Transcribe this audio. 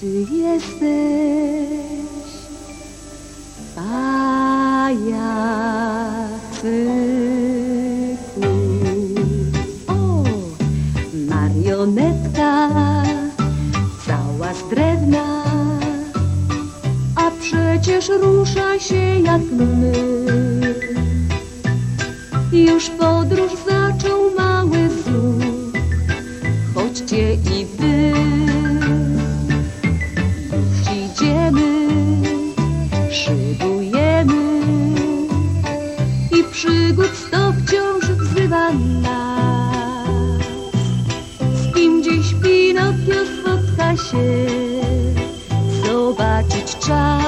Ty jesteś pajacyku. O, marionetka, cała z drewna, a przecież rusza się jak my. Już podróż zaczął mały znów, chodźcie i wy. przybujemy i przygód sto wciąż wzywa nas. Z kim dziś Pinokio spotka się, zobaczyć czas.